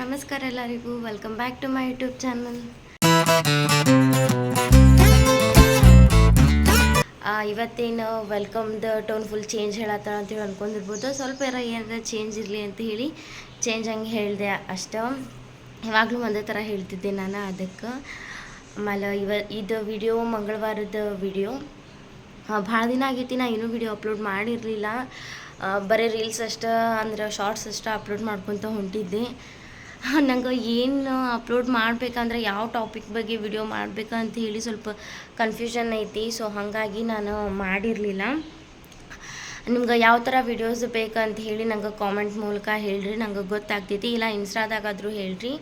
ನಮಸ್ಕಾರ ಎಲ್ಲರಿಗೂ. Welcome back to my YouTube channel ಇವತ್ತೇನು ವೆಲ್ಕಮ್ದ ಟೋನ್ ಫುಲ್ ಚೇಂಜ್ ಹೇಳತ್ತಾಳ ಅಂತೇಳಿ ಅನ್ಕೊಂಡಿರ್ಬೋದು. ಸ್ವಲ್ಪ ಏನಾರ ಏನಾರ ಚೇಂಜ್ ಇರಲಿ ಅಂತ ಹೇಳಿ ಚೇಂಜ್ ಹಂಗೆ ಹೇಳಿದೆ ಅಷ್ಟ. ಯಾವಾಗಲೂ ಒಂದೇ ಥರ ಹೇಳ್ತಿದ್ದೆ ನಾನು ಅದಕ್ಕೆ. ಆಮೇಲೆ ಇವ, ಇದು ವಿಡಿಯೋ ಮಂಗಳವಾರದ ವಿಡಿಯೋ ಭಾಳ ದಿನ ಆಗೈತಿ, ನಾ ಇನ್ನೂ ವಿಡಿಯೋ ಅಪ್ಲೋಡ್ ಮಾಡಿರಲಿಲ್ಲ. ಬರೀ ರೀಲ್ಸ್ ಅಷ್ಟೇ ಅಂದ್ರೆ ಶಾರ್ಟ್ಸ್ ಅಷ್ಟೇ ಅಪ್ಲೋಡ್ ಮಾಡ್ಕೊತ ಹೊಂಟಿದ್ದೆ. ನಂಗೆ ಏನು ಅಪ್ಲೋಡ್ ಮಾಡಬೇಕಂದ್ರೆ ಯಾವ ಟಾಪಿಕ್ ಬಗ್ಗೆ ವಿಡಿಯೋ ಮಾಡಬೇಕಂತ ಹೇಳಿ ಸ್ವಲ್ಪ ಕನ್ಫ್ಯೂಷನ್ ಐತಿ. ಸೊ ಹಾಗಾಗಿ ನಾನು ಮಾಡಿರಲಿಲ್ಲ. ನಿಮ್ಗೆ ಯಾವ ಥರ ವಿಡಿಯೋಸ್ ಬೇಕಂತ ಹೇಳಿ ನಂಗೆ ಕಾಮೆಂಟ್ ಮೂಲಕ ಹೇಳ್ರಿ. ನಂಗೆ ಗೊತ್ತಾಗ್ತೈತಿ. ಇಲ್ಲ, ಇನ್ಸ್ಟಾದಾಗಾದರೂ ಹೇಳ್ರಿ.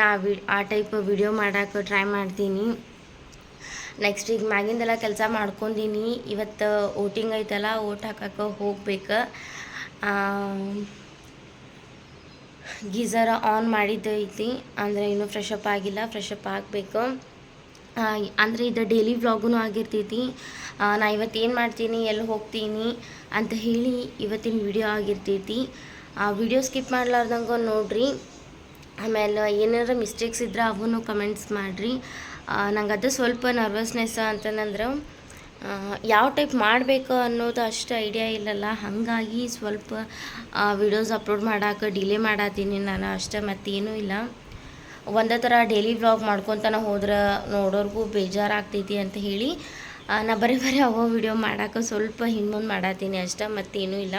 ನಾ ವಿ, ಆ ಟೈಪ್ ವಿಡಿಯೋ ಮಾಡೋಕೆ ಟ್ರೈ ಮಾಡ್ತೀನಿ. ನೆಕ್ಸ್ಟ್ ಈಗ ಮ್ಯಾಗಿಂದೆಲ್ಲ ಕೆಲಸ ಮಾಡ್ಕೊಂಡೀನಿ. ಇವತ್ತು ಓಟಿಂಗ್ ಐತಲ್ಲ ಓಟ್ ಹಾಕಕ್ಕೆ ಹೋಗ್ಬೇಕು. ಗೀಝರ ಆನ್ ಮಾಡಿದ್ದು ಐತಿ ಅಂದರೆ ಇನ್ನೂ ಫ್ರೆಶ್ ಆಗಿಲ್ಲ. ಫ್ರೆಶ್ ಅಪ್ ಆಗಬೇಕು. ಅಂದರೆ ಇದು ಡೈಲಿ ವ್ಲಾಗೂ ಆಗಿರ್ತೈತಿ. ನಾ ಇವತ್ತು ಏನು ಮಾಡ್ತೀನಿ, ಎಲ್ಲಿ ಹೋಗ್ತೀನಿ ಅಂತ ಹೇಳಿ ಇವತ್ತಿನ ವಿಡಿಯೋ ಆಗಿರ್ತೈತಿ. ಆ ವಿಡಿಯೋ ಸ್ಕಿಪ್ ಮಾಡಲಾರ್ದಂಗ ನೋಡ್ರಿ. ಆಮೇಲೆ ಏನಾರ ಮಿಸ್ಟೇಕ್ಸ್ ಇದ್ರೆ ಅವನು ಕಮೆಂಟ್ಸ್ ಮಾಡಿರಿ. ನಂಗೆ ಅದು ಸ್ವಲ್ಪ ನರ್ವಸ್ನೆಸ್ ಅಂತಂದ್ರೆ ಯಾವ ಟೈಪ್ ಮಾಡಬೇಕು ಅನ್ನೋದು ಅಷ್ಟು ಐಡಿಯಾ ಇಲ್ಲಲ್ಲ. ಹಾಗಾಗಿ ಸ್ವಲ್ಪ ವಿಡಿಯೋಸ್ ಅಪ್ಲೋಡ್ ಮಾಡೋಕೆ ಡಿಲೇ ಮಾಡತ್ತೀನಿ ನಾನು ಅಷ್ಟೇ, ಮತ್ತೇನೂ ಇಲ್ಲ. ಒಂದೇ ಥರ ಡೈಲಿ ವ್ಲಾಗ್ ಮಾಡ್ಕೊತಾನೆ ಹೋದ್ರೆ ನೋಡೋರ್ಗೂ ಬೇಜಾರಾಗ್ತೈತಿ ಅಂತ ಹೇಳಿ ನಾ ಬರೀ ಬರೀ ಅವ ವಿಡಿಯೋ ಮಾಡೋಕೆ ಸ್ವಲ್ಪ ಹಿಂದೊಂದು ಮಾಡತ್ತೀನಿ ಅಷ್ಟೇ, ಮತ್ತೇನೂ ಇಲ್ಲ.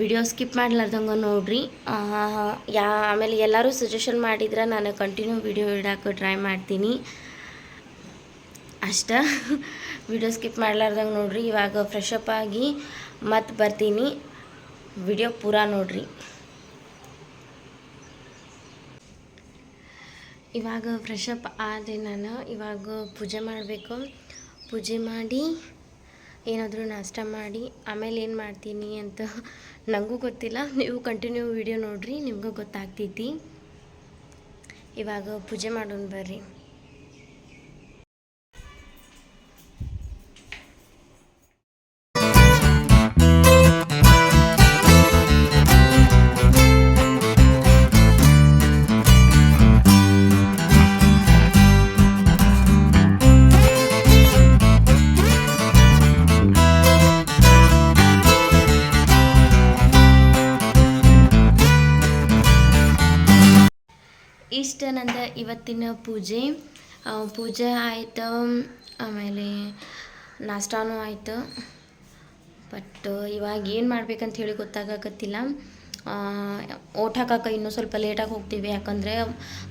ವಿಡಿಯೋ ಸ್ಕಿಪ್ ಮಾಡ್ಲಾರ್ದಂಗೆ ನೋಡ್ರಿ. ಯಾ, ಆಮೇಲೆ ಎಲ್ಲರೂ ಸಜೆಷನ್ ಮಾಡಿದ್ರೆ ನಾನು ಕಂಟಿನ್ಯೂ ವಿಡಿಯೋ ಇಡೋಕೆ ಟ್ರೈ ಮಾಡ್ತೀನಿ. ಅಷ್ಟ. ವಿಡಿಯೋ ಸ್ಕಿಪ್ ಮಾಡ್ಲಾರ್ದಂಗೆ ನೋಡ್ರಿ. ಇವಾಗ ಫ್ರೆಶ್ ಅಪ್ ಆಗಿ ಮತ್ತೆ ಬರ್ತೀನಿ. ವಿಡಿಯೋ ಪೂರಾ ನೋಡ್ರಿ. ಇವಾಗ ಫ್ರೆಶ್ ಅಪ್ ಆದೆ ನಾನು. ಇವಾಗ ಪೂಜೆ ಮಾಡಬೇಕು. ಪೂಜೆ ಮಾಡಿ ಏನಾದರೂ ನಾಷ್ಟ ಮಾಡಿ, ಆಮೇಲೆ ಏನು ಮಾಡ್ತೀನಿ ಅಂತ ನನಗೂ ಗೊತ್ತಿಲ್ಲ. ನೀವು ಕಂಟಿನ್ಯೂ ವಿಡಿಯೋ ನೋಡ್ರಿ, ನಿಮಗೂ ಗೊತ್ತಾಗ್ತೈತಿ. ಇವಾಗ ಪೂಜೆ ಮಾಡೋಣ ಬರ್ರಿ. ನಂದು ಇವತ್ತಿನ ಪೂಜೆ. ಪೂಜೆ ಆಯ್ತು, ಆಮೇಲೆ ನಾಷ್ಟಾನೂ ಆಯ್ತು. ಬಟ್ ಇವಾಗ ಏನು ಮಾಡ್ಬೇಕಂತ ಹೇಳಿ ಗೊತ್ತಾಗಕತ್ತಿಲ್ಲ. ಓಟ್ ಹಾಕಕ್ಕೆ ಇನ್ನೂ ಸ್ವಲ್ಪ ಲೇಟಾಗಿ ಹೋಗ್ತೀವಿ. ಯಾಕಂದರೆ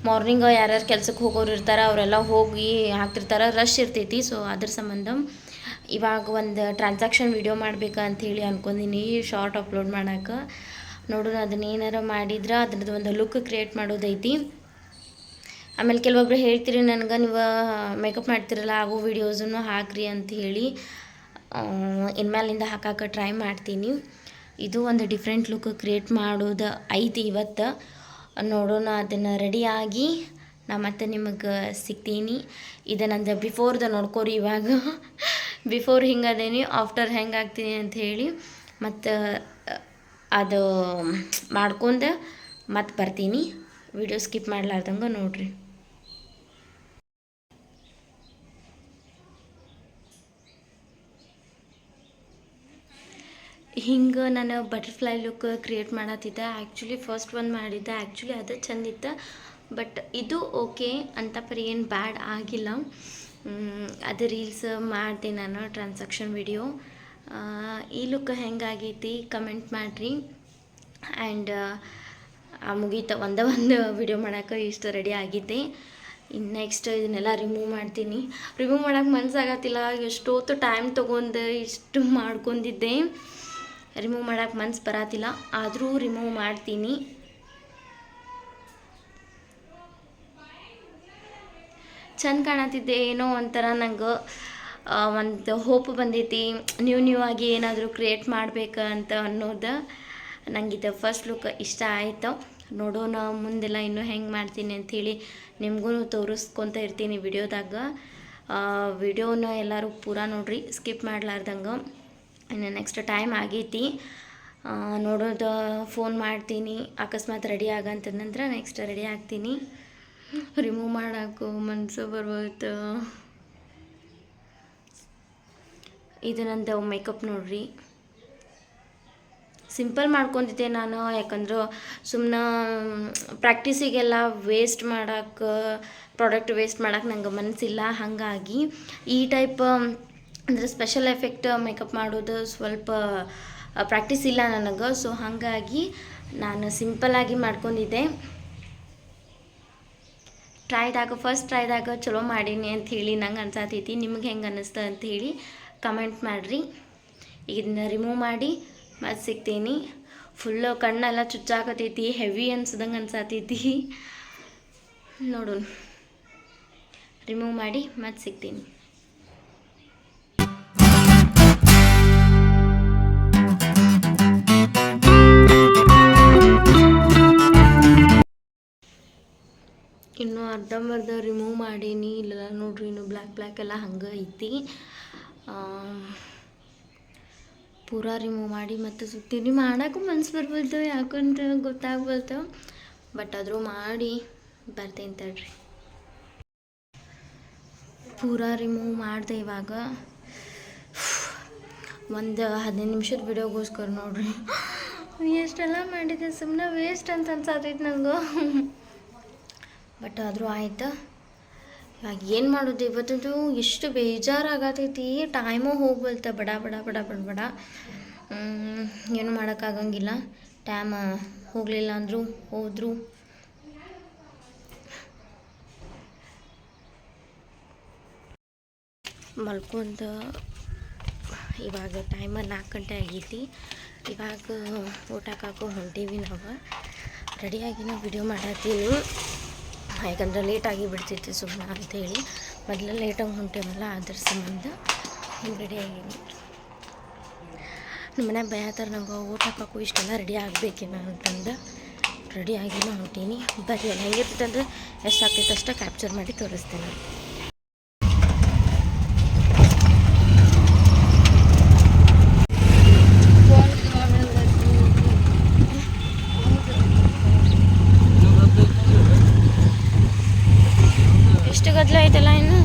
ಮಾರ್ನಿಂಗ್ ಯಾರ್ಯಾರು ಕೆಲ್ಸಕ್ಕೆ ಹೋಗೋರು ಇರ್ತಾರೆ, ಅವರೆಲ್ಲ ಹೋಗಿ ಹಾಕ್ತಿರ್ತಾರೆ. ರಶ್ ಇರ್ತೈತಿ. ಸೊ ಅದ್ರ ಸಂಬಂಧ ಇವಾಗ ಒಂದು ಟ್ರಾನ್ಸಾಕ್ಷನ್ ವಿಡಿಯೋ ಹೇಳಿ ಅನ್ಕೊಂಡಿನಿ. ಶಾರ್ಟ್ ಅಪ್ಲೋಡ್ ಮಾಡೋಕೆ. ನೋಡೋಣ ಅದನ್ನ ಏನಾರ ಮಾಡಿದ್ರೆ, ಅದ್ರದ್ದು ಒಂದು ಲುಕ್ ಕ್ರಿಯೇಟ್ ಮಾಡೋದೈತಿ. ಆಮೇಲೆ ಕೆಲವೊಬ್ರು ಹೇಳ್ತೀರಿ, ನನಗೆ ನೀವು ಮೇಕಪ್ ಮಾಡ್ತಿರಲ್ಲ, ಆಗೋ ವೀಡಿಯೋಸನ್ನು ಹಾಕ್ರಿ ಅಂತ ಹೇಳಿ ಇನ್ಮೇಲಿಂದ ಹಾಕಕ್ಕೆ ಟ್ರೈ ಮಾಡ್ತೀನಿ. ಇದು ಒಂದು ಡಿಫ್ರೆಂಟ್ ಲುಕ್ ಕ್ರಿಯೇಟ್ ಮಾಡೋದು ಐತಿ ಇವತ್ತು. ನೋಡೋಣ, ಅದನ್ನು ರೆಡಿಯಾಗಿ ನಾ ಮತ್ತೆ ನಿಮಗೆ ಸಿಗ್ತೀನಿ. ಇದು ನಂದು ಬಿಫೋರ್ದ ನೋಡ್ಕೋರಿ ಇವಾಗ. ಬಿಫೋರ್ ಹಿಂಗೆ ಅದೇನಿ ಆಫ್ಟರ್ ಹೆಂಗೆ ಆಗ್ತೀನಿ ಅಂತ ಹೇಳಿ, ಮತ್ತು, ಅದು ಮಾಡ್ಕೊಂಡು ಮತ್ತೆ ಬರ್ತೀನಿ. ವಿಡಿಯೋ ಸ್ಕಿಪ್ ಮಾಡಲಾರ್ದಂಗೆ ನೋಡ್ರಿ. ಹಿಂಗೆ ನಾನು ಬಟರ್ಫ್ಲೈ ಲುಕ್ ಕ್ರಿಯೇಟ್ ಮಾಡತ್ತಿದ್ದೆ. ಆ್ಯಕ್ಚುಲಿ ಫಸ್ಟ್ ಒಂದು ಮಾಡಿದ್ದೆ. ಆ್ಯಕ್ಚುಲಿ ಅದು ಚಂದಿತ್ತು ಬಟ್ ಇದು ಓಕೆ ಅಂತ ಪರಿ ಏನು ಬ್ಯಾಡ್ ಆಗಿಲ್ಲ. ಅದು ರೀಲ್ಸ್ ಮಾಡಿದೆ ನಾನು ಟ್ರಾನ್ಸಾಕ್ಷನ್ ವಿಡಿಯೋ ಈ ಲುಕ್ ಹೆಂಗಾಗೈತಿ ಕಮೆಂಟ್ ಮಾಡಿರಿ. ಆ್ಯಂಡ್ ಮುಗೀತು. ಒಂದೇ ಒಂದು ವಿಡಿಯೋ ಮಾಡೋಕೆ ಇಷ್ಟು ರೆಡಿ ಆಗಿದ್ದೆ. ಇನ್ನು ನೆಕ್ಸ್ಟ್ ಇದನ್ನೆಲ್ಲ ರಿಮೂವ್ ಮಾಡ್ತೀನಿ. ರಿಮೂವ್ ಮಾಡೋಕೆ ಮನಸ್ಸಾಗತ್ತಿಲ್ಲ ಎಷ್ಟೊತ್ತು ಟೈಮ್ ತೊಗೊಂಡು ಇಷ್ಟು ಮಾಡ್ಕೊಂಡಿದ್ದೆ. ರಿಮೂವ್ ಮಾಡೋಕ್ಕೆ ಮನ್ಸು ಬರತ್ತಿಲ್ಲ ಆದರೂ ರಿಮೂವ್ ಮಾಡ್ತೀನಿ. ಚಂದ ಕಾಣತ್ತಿದ್ದೆ ಏನೋ ಒಂಥರ ನಂಗೆ ಒಂದು ಹೋಪ್ ಬಂದೈತಿ. ನ್ಯೂ ನ್ಯೂ ಆಗಿ ಏನಾದರೂ ಕ್ರಿಯೇಟ್ ಮಾಡಬೇಕು ಅಂತ ಅನ್ನೋದು ನಂಗೆ ಇದು ಫಸ್ಟ್ ಲುಕ್ ಇಷ್ಟ ಆಯಿತು. ನೋಡೋಣ, ಮುಂದೆಲ್ಲ ಇನ್ನೂ ಹೆಂಗೆ ಮಾಡ್ತೀನಿ ಅಂಥೇಳಿ ನಿಮಗೂ ತೋರಿಸ್ಕೊತ ಇರ್ತೀನಿ ವಿಡಿಯೋದಾಗ. ವಿಡಿಯೋನ ಎಲ್ಲರೂ ಪೂರಾ ನೋಡ್ರಿ ಸ್ಕಿಪ್ ಮಾಡ್ಲಾರ್ದಂಗೆ. ಇನ್ನು ನೆಕ್ಸ್ಟ್ ಟೈಮ್ ಆಗೈತಿ. ನೋಡೋದು ಫೋನ್ ಮಾಡ್ತೀನಿ. ಅಕಸ್ಮಾತ್ ರೆಡಿ ಆಗಂತದ ನಂತರ ನೆಕ್ಸ್ಟ್ ರೆಡಿ ಆಗ್ತೀನಿ. ರಿಮೂವ್ ಮಾಡೋಕ್ಕೂ ಮನಸ್ಸು ಬರ್ಬೋದು ಇದು ನಂದು ಮೇಕಪ್ ನೋಡ್ರಿ. ಸಿಂಪಲ್ ಮಾಡ್ಕೊಂಡಿದ್ದೆ ನಾನು, ಯಾಕಂದ್ರೆ ಸುಮ್ಮನೆ ಪ್ರಾಕ್ಟೀಸಿಗೆಲ್ಲ ವೇಸ್ಟ್ ಮಾಡೋಕ್ಕೆ ಪ್ರಾಡಕ್ಟ್ ವೇಸ್ಟ್ ಮಾಡೋಕ್ಕೆ ನಂಗೆ ಮನಸ್ಸಿಲ್ಲ ಹಾಗಾಗಿ ಈ ಟೈಪ್ ಅಂದರೆ ಸ್ಪೆಷಲ್ ಎಫೆಕ್ಟ್ ಮೇಕಪ್ ಮಾಡೋದು ಸ್ವಲ್ಪ ಪ್ರಾಕ್ಟೀಸ್ ಇಲ್ಲ ನನಗೆ. ಸೊ ಹಾಗಾಗಿ ನಾನು ಸಿಂಪಲ್ಲಾಗಿ ಮಾಡ್ಕೊಂಡಿದ್ದೆ. ಟ್ರೈದಾಗ ಫಸ್ಟ್ ಟ್ರೈದಾಗ ಚಲೋ ಮಾಡೀನಿ ಅಂತ ಹೇಳಿ ನಂಗೆ ಅನ್ಸತೈತಿ. ನಿಮ್ಗೆ ಹೆಂಗೆ ಅನ್ನಿಸ್ತ ಅಂತ ಹೇಳಿ ಕಮೆಂಟ್ ಮಾಡಿರಿ. ಇದನ್ನ ರಿಮೂವ್ ಮಾಡಿ ಮತ್ತೆ ಸಿಗ್ತೀನಿ. ಫುಲ್ಲು ಕಣ್ಣೆಲ್ಲ ಚುಚ್ಚಾಕತೈತಿ ಹೆವಿ ಅನ್ಸ್ದಂಗೆ ಅನ್ಸತೈತಿ. ನೋಡೋಣ. ರಿಮೂವ್ ಮಾಡಿ ಮತ್ತೆ ಸಿಗ್ತೀನಿ. ಅರ್ಧಂಬರ್ಧ ರಿಮೂವ್ ಮಾಡೀನಿ, ಇಲ್ಲೆಲ್ಲ ನೋಡ್ರಿ ಇನ್ನು ಬ್ಲ್ಯಾಕ್ ಬ್ಲ್ಯಾಕ್ ಎಲ್ಲ ಹಂಗೆ ಐತಿ. ಪೂರ ರಿಮೂವ್ ಮಾಡಿ ಮತ್ತೆ ಸುತ್ತೀನಿ. ಮಾಡೋಕ್ಕೂ ಮನ್ಸು ಬರ್ಬೋದು ಯಾಕಂತ ಗೊತ್ತಾಗ್ಬೋದು. ಬಟ್ ಆದರೂ ಮಾಡಿ, ಬರ್ತೀನಿ ತಡ್ರಿ. ಪೂರ ರಿಮೂವ್ ಮಾಡಿದೆ ಇವಾಗ. ಒಂದು ಹದಿನೈದು ನಿಮಿಷದ ವಿಡಿಯೋಗೋಸ್ಕರ ನೋಡ್ರಿ. ಎಷ್ಟೆಲ್ಲ ಮಾಡಿದೆ ಸುಮ್ಮನೆ ವೇಸ್ಟ್ ಅಂತ ಅನ್ಸತ್ತೈತೆ ನಂಗೆ. ಬಟ್ ಆದರೂ ಆಯ್ತು? ಇವಾಗ ಏನು ಮಾಡೋದು? ಇವತ್ತಂತೂ ಎಷ್ಟು ಬೇಜಾರಾಗತೈತಿ. ಟೈಮು ಹೋಗ್ಬಲ್ತ ಬಡ ಬಡ ಬಡ ಬಡ ಬಡ. ಏನು ಮಾಡೋಕ್ಕಾಗಂಗಿಲ್ಲ. ಟೈಮ್ ಹೋಗಲಿಲ್ಲ ಅಂದರು, ಹೋದರು. ಮಲ್ಕೊಂತ ಇವಾಗ ಟೈಮ ನಾಲ್ಕು ಗಂಟೆ ಆಗೈತಿ. ಇವಾಗ ಊಟಕ್ಕೆ ಹಾಕೋ ಹೊಂಟೀವಿ ನಾವು. ರೆಡಿಯಾಗಿ ನಾವು ವಿಡಿಯೋ ಮಾಡತ್ತೀನಿ. ಯಾಕಂದ್ರೆ ಲೇಟಾಗಿ ಬಿಡ್ತೈತಿ ಸುಮ್ಮನೆ ಅಂತೇಳಿ. ಮೊದಲು ಲೇಟಾಗಿ ಹೊಂಟೇವಲ್ಲ, ಅದ್ರ ಸಂಬಂಧ ರೆಡಿ ಆಗಿದ್ದೀನಿ ನಮ್ಮ ಮನ್ಯಾಗ ಭಯತ್ತಾರ ನಂಗೆ ಊಟ ಹಾಕೋಕ್ಕೂ ಇಷ್ಟೆಲ್ಲ ರೆಡಿ ಆಗಬೇಕೇನೋ ಅಂತಂದು ರೆಡಿ ಆಗಿನೂ ಹೊಂಟೀನಿ ಬರ್ರಿ ಹೆಂಗಿರ್ತೈತೆ ಅಂದ್ರೆ ಎಷ್ಟು ಆಗ್ತೈತೆ ಅಷ್ಟೇ ಕ್ಯಾಪ್ಚರ್ ಮಾಡಿ ತೋರಿಸ್ತೇನೆ ಎಷ್ಟು ಗದ್ದಲ ಐತಲ್ಲ ಇನ್ನು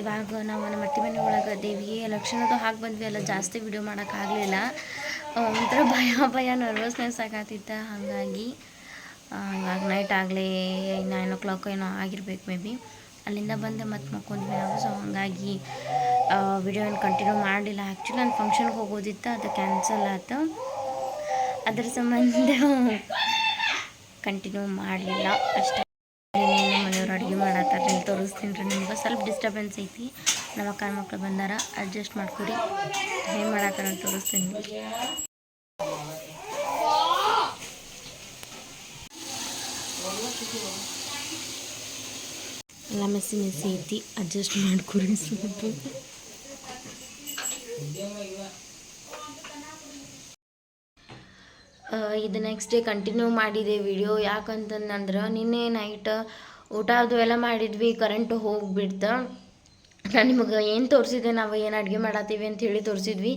ಇವಾಗ ನಾವು ನಮ್ಮ ಅತ್ತಿ ಮನೆ ಒಳಗೆ ದೇವಿಗೆ ಲಕ್ಷಣದ ಹಾಕಿ ಬಂದ್ವಿ ಅಲ್ಲ, ಜಾಸ್ತಿ ವಿಡಿಯೋ ಮಾಡೋಕ್ಕಾಗಲಿಲ್ಲ ಒಂಥರ ಭಯ ಭಯ ನರ್ವಸ್ನೆಸ್ ಆಗತ್ತಿತ್ತ ಹಾಗಾಗಿ ಹಂಗಾಗಿ ನೈಟ್ ಆಗಲೇ ನೈನ್ ಓ ಕ್ಲಾಕ್ ಏನೋ ಆಗಿರ್ಬೇಕು ಮೇ ಬಿ ಅಲ್ಲಿಂದ ಬಂದು ಮತ್ತೆ ಮಕ್ಕೊಂಡ್ವಿ ನಾವು ಸೊ ಹಾಗಾಗಿ ವಿಡಿಯೋ ಏನು ಕಂಟಿನ್ಯೂ ಮಾಡಲಿಲ್ಲ. ಆ್ಯಕ್ಚುಲಿ ನಾನು ಫಂಕ್ಷನ್ಗೆ ಹೋಗೋದಿತ್ತು, ಅದು ಕ್ಯಾನ್ಸಲ್ ಆಯ್ತು ಅದ್ರ ಸಂಬಂಧ ಕಂಟಿನ್ಯೂ ಮಾಡಲಿಲ್ಲ. ಅಷ್ಟೇ. ಮನೆಯವ್ರು ಅಡುಗೆ ಮಾಡತ್ತಾರ. ನೀವು ತೋರಿಸ್ತೀನಿ ರೀ ನಿಮ್ಗೆ. ಸ್ವಲ್ಪ ಡಿಸ್ಟರ್ಬೆನ್ಸ್ ಐತಿ. ನಮ್ಮ ಅಕ್ಕ ಮಕ್ಕಳು ಬಂದಾರ. ಅಡ್ಜಸ್ಟ್ ಮಾಡ್ಕೊಡಿ. ಏನು ಮಾಡತ್ತಾರ ಅಂತ ತೋರಿಸ್ತೀನಿ. ಎಲ್ಲ ಮೆಸ್ಸಿ ಮೆಸ್ಸಿ ಐತಿ. ಅಡ್ಜಸ್ಟ್ ಮಾಡ್ಕೊಡಿ ಸ್ವಲ್ಪ ಆ, ಇದು ನೆಕ್ಸ್ಟ್ ಡೇ ಕಂಟಿನ್ಯೂ ಮಾಡಿದೆ ವಿಡಿಯೋ ಯಾಕಂತಂದ್ರೆ ನಿನ್ನೆ ನೈಟ್ ಊಟ ಅದು ಎಲ್ಲ ಮಾಡಿದ್ವಿ ಕರೆಂಟ್ ಹೋಗಿಬಿಡ್ತು. ನಾನು ನಿಮಗೆ ಏನು ತೋರಿಸಿದೆ ನಾವು ಏನು ಅಡುಗೆ ಮಾಡತ್ತೀವಿ ಅಂತ ಹೇಳಿ ತೋರಿಸಿದ್ವಿ.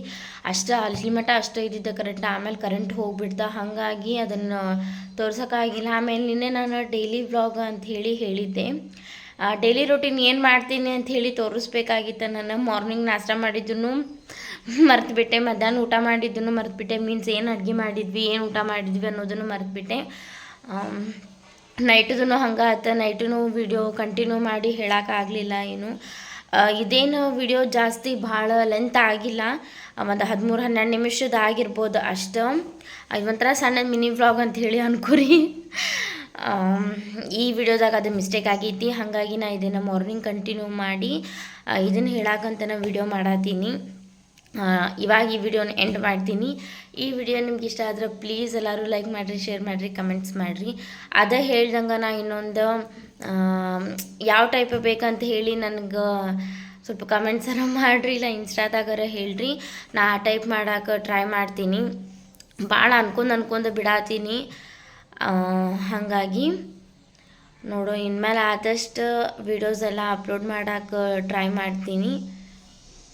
ಅಷ್ಟು ಅಲ್ಲಿ ಮಟ್ಟ ಅಷ್ಟು ಇದ್ದಿದ್ದೆ ಕರೆಂಟ್ ಆಮೇಲೆ ಕರೆಂಟ್ ಹೋಗ್ಬಿಡ್ತ. ಹಾಗಾಗಿ ಅದನ್ನು ತೋರ್ಸೋಕ್ಕಾಗಿಲ್ಲ. ಆಮೇಲೆ ನಿನ್ನೆ ನಾನು ಡೈಲಿ ವ್ಲಾಗ್ ಅಂತ ಹೇಳಿ ಹೇಳಿದ್ದೆ. ಡೈಲಿ ರೊಟೀನ್ ಏನು ಮಾಡ್ತೀನಿ ಅಂತ ಹೇಳಿ ತೋರಿಸ್ಬೇಕಾಗಿತ್ತು. ನಾನು ಮಾರ್ನಿಂಗ್ ನಾಷ್ಟ ಮಾಡಿದ್ದನ್ನು ಮರೆತುಬಿಟ್ಟೆ, ಮಧ್ಯಾಹ್ನ ಊಟ ಮಾಡಿದ್ದನ್ನು ಮರೆತುಬಿಟ್ಟೆ ಮೀನ್ಸ್ ಏನು ಅಡುಗೆ ಮಾಡಿದ್ವಿ, ಏನು ಊಟ ಮಾಡಿದ್ವಿ ಅನ್ನೋದನ್ನು ಮರೆತುಬಿಟ್ಟೆ. ನೈಟದೂ ಹಂಗೆ ಆಯ್ತು ನೈಟೂ ವಿಡಿಯೋ ಕಂಟಿನ್ಯೂ ಮಾಡಿ ಹೇಳೋಕ್ಕಾಗಲಿಲ್ಲ ಏನು. ಇದೇನು ವಿಡಿಯೋ ಜಾಸ್ತಿ ಭಾಳ ಲೆಂತ್ ಆಗಿಲ್ಲ, ಒಂದು ಹದಿಮೂರು, ಹನ್ನೆರಡು ನಿಮಿಷದ ಆಗಿರ್ಬೋದು ಅಷ್ಟು. ಒಂಥರ ಸಣ್ಣ ಮಿನಿ ವ್ಲಾಗ್ ಅಂತ ಹೇಳಿ ಅನ್ಕೋರಿ. ಈ ವಿಡಿಯೋದಾಗ ಅದು ಮಿಸ್ಟೇಕ್ ಆಗೈತಿ, ಹಾಗಾಗಿ ನಾ ಇದನ್ನು ಮಾರ್ನಿಂಗ್ ಕಂಟಿನ್ಯೂ ಮಾಡಿ ಇದನ್ನು ಹೇಳಕ್ಕಂತ ನಾ ವಿಡಿಯೋ ಮಾಡತ್ತೀನಿ ಇವಾಗ ಈ ವಿಡಿಯೋನ ಎಂಡ್ ಮಾಡ್ತೀನಿ. ಈ ವಿಡಿಯೋ ನಿಮ್ಗೆ ಇಷ್ಟ ಆದ್ರೆ ಪ್ಲೀಸ್ ಎಲ್ಲರೂ ಲೈಕ್ ಮಾಡಿರಿ ಶೇರ್ ಮಾಡಿರಿ ಕಮೆಂಟ್ಸ್ ಮಾಡಿರಿ. ಅದೇ ಹೇಳ್ದಂಗೆ ನಾ ಇನ್ನೊಂದು ಯಾವ ಟೈಪ್ ಬೇಕಂತ ಹೇಳಿ ನನಗೆ ಸ್ವಲ್ಪ ಕಮೆಂಟ್ಸರ ಮಾಡಿರಿ, ಇಲ್ಲ ಇನ್ಸ್ಟಾದಾಗರ ಹೇಳ್ರಿ. ನಾ ಆ ಟೈಪ್ ಮಾಡಕ್ಕೆ ಟ್ರೈ ಮಾಡ್ತೀನಿ. ಭಾಳ ಅನ್ಕೊಂಡ್ ಅನ್ಕೊಂಡು ಬಿಡಾತೀನಿ. ಹಾಗಾಗಿ ನೋಡೋ, ಇನ್ಮೇಲೆ ಆದಷ್ಟು ವಿಡಿಯೋಸ್ ಎಲ್ಲ ಅಪ್ಲೋಡ್ ಮಾಡೋಕೆ ಟ್ರೈ ಮಾಡ್ತೀನಿ.